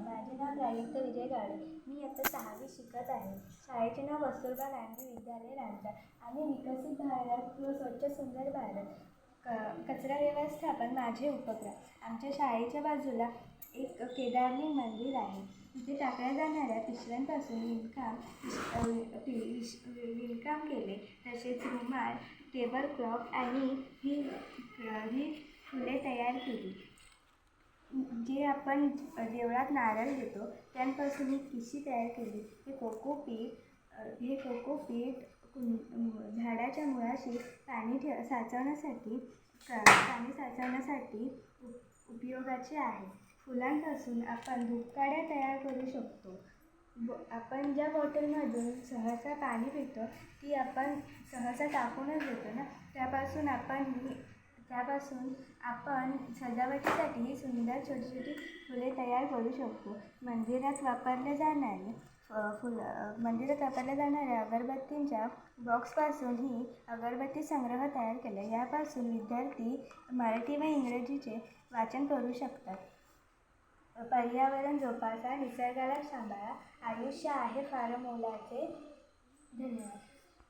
माझे नाव प्रायुक्त विजय गाडे. मी आता सहावी शिकत आहे. शाळेचे नाव कस्तुरबा गांधी विद्यालय रांजण आम्ही विकसित भारत व स्वच्छ सुंदर भारत क कचरा व्यवस्थापन माझे उपक्रम. आमच्या शाळेच्या बाजूला एक केदारलिंग मंदिर आहे. तिथे टाकल्या जाणाऱ्या पिशव्यांपासून विणकाम पि- विश- विणकाम केले. तसेच रुमाल टेबल क्लॉथ आणि ही ही फुले तयार केली. जे आपण देवळात नारळ देतो त्यांपासून ही पिशी तयार केली. हे कोकोपीट पीठ हे कोकोपीट कुं- झाडाच्या मुळाशी पाणी ठे साचवण्यासाठी क- पाणी साचवण्यासाठी उप उपयोगाचे आहे. फुलांपासून आपण धूपकाड्या तयार करू शकतो. ब आपण ज्या बॉटलमधून सहसा पाणी पितो ती आपण सहसा टाकूनच देतो ना? त्यापासून आपण त्यापासून आपण सजावटीसाठी सुंदर छोटी छोटी फुले तयार करू शकतो. मंदिरात वापरले जाणारे फ- फुलं मंदिरात वापरल्या जाणाऱ्या अगरबत्तींच्या बॉक्सपासून ही अगरबत्ती संग्रह तयार केला. यापासून विद्यार्थी मराठी व इंग्रजीचे वाचन करू शकतात. पर्यावरण जोपासा निसर्गाला सांभाळा. आयुष्य आहे फार मोलाचे. धन्यवाद.